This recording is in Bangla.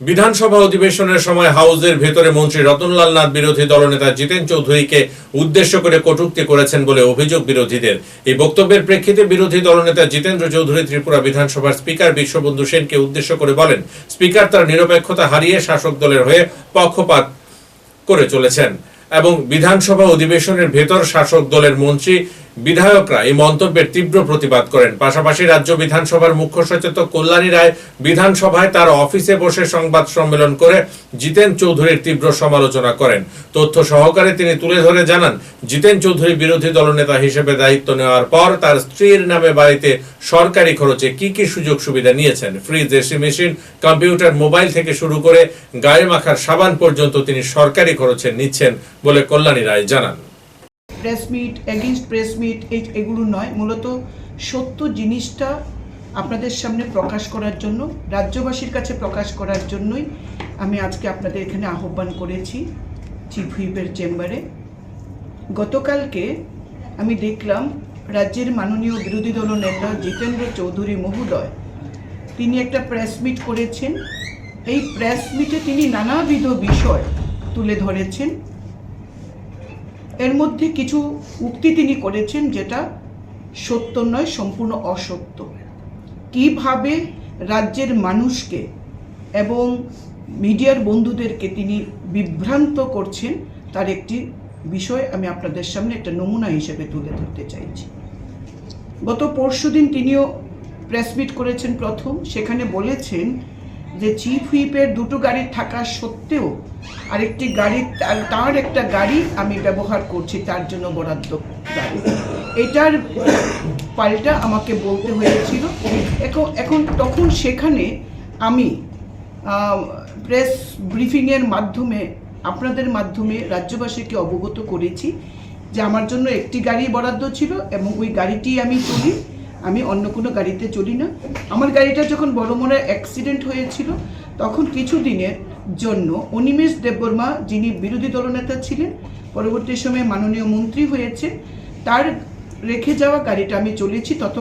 বিধানসভা অধিবেশনের সময় হাউসের ভেতরে মন্ত্রী রতনলাল নাথ বিরোধী দলনেতা জিতেন চৌধুরীকে উদ্দেশ্য করে কটূক্তি করেছেন বলে অভিযোগ বিরোধীদের। এই বক্তব্যের প্রেক্ষিতে বিরোধী দলনেতা জিতেন্দ্র চৌধুরী ত্রিপুরা বিধানসভার স্পিকার বিশ্ববন্ধু সেনকে উদ্দেশ্য করে বলেন, স্পিকার তার নিরপেক্ষতা হারিয়ে শাসক দলের হয়ে পক্ষপাত করে চলেছেন এবং বিধানসভা অধিবেশনের ভেতর শাসক দলের মন্ত্রী বিধায়করা এই মন্তব্যের তীব্র প্রতিবাদ করেন। পাশাপাশি রাজ্য বিধানসভার মুখ্য সচেতক কল্যাণী রায় বিধানসভায় তার অফিসে বসে সংবাদ সম্মেলন করে জিতেন চৌধুরীর তীব্র সমালোচনা করেন। তথ্য সহকারে তিনি তুলে ধরে জানান, জিতেন চৌধুরী বিরোধী দলনেতা হিসেবে দায়িত্ব নেওয়ার পর তার স্ত্রীর নামে বাড়িতে সরকারি খরচে কি কি সুযোগ সুবিধা নিয়েছেন? Fridge, AC machine, computer, mobile থেকে শুরু করে গায়ে মাখার সাবান পর্যন্ত তিনি সরকারি খরচে নিচ্ছেন বলে কল্যাণী রায় জানান। Press meet against press meet এগুলো নয়। মূলত সত্য জিনিসটা আপনাদের সামনে প্রকাশ করার জন্য, রাজ্যবাসীর কাছে প্রকাশ করার জন্যই আমি আজকে আপনাদের এখানে আহ্বান করেছি চিফ হুইপের চেম্বারে গতকালকে আমি দেখলাম রাজ্যের মাননীয় বিরোধী দল নেতা জিতেন্দ্র চৌধুরী মহোদয়, তিনি একটা প্রেস মিট করেছেন। এই প্রেস মিটে তিনি নানাবিধ বিষয় তুলে ধরেছেন। এর মধ্যে কিছু উক্তি তিনি করেছেন যেটা সত্য নয়, সম্পূর্ণ অসত্য। কীভাবে রাজ্যের মানুষকে এবং মিডিয়ার বন্ধুদেরকে তিনি বিভ্রান্ত করছেন, তার একটি বিষয় আমি আপনাদের সামনে একটা নমুনা হিসেবে তুলে ধরতে চাইছি। গত পরশুদিন তিনিও প্রেস মিট করেছেন প্রথম, সেখানে বলেছেন যে চিফ হুইপের দুটো গাড়ি থাকা সত্ত্বেও আরেকটি গাড়ি, তার একটা গাড়ি আমি ব্যবহার করছি, তার জন্য বরাদ্দ এটার পাল্টা আমাকে বলতে হয়েছিল। এখন এখন তখন সেখানে আমি প্রেস ব্রিফিংয়ের মাধ্যমে, আপনাদের মাধ্যমে রাজ্যবাসীকে অবগত করেছি যে আমার জন্য একটি গাড়ি বরাদ্দ ছিল এবং ওই গাড়িটি আমি চলি আমি অন্য কোনো গাড়িতে চলি না। আমার গাড়িটা যখন বড় বড়মোড়া অ্যাক্সিডেন্ট হয়েছিল, তখন কিছু দিনের জন্য অনিমেষ দেববর্মা যিনি বিরোধী দলনেতা ছিলেন, পরবর্তী সময়ে মাননীয় মন্ত্রী হয়েছে তার রেখে যাওয়া গাড়িটা আমি চলেছি তত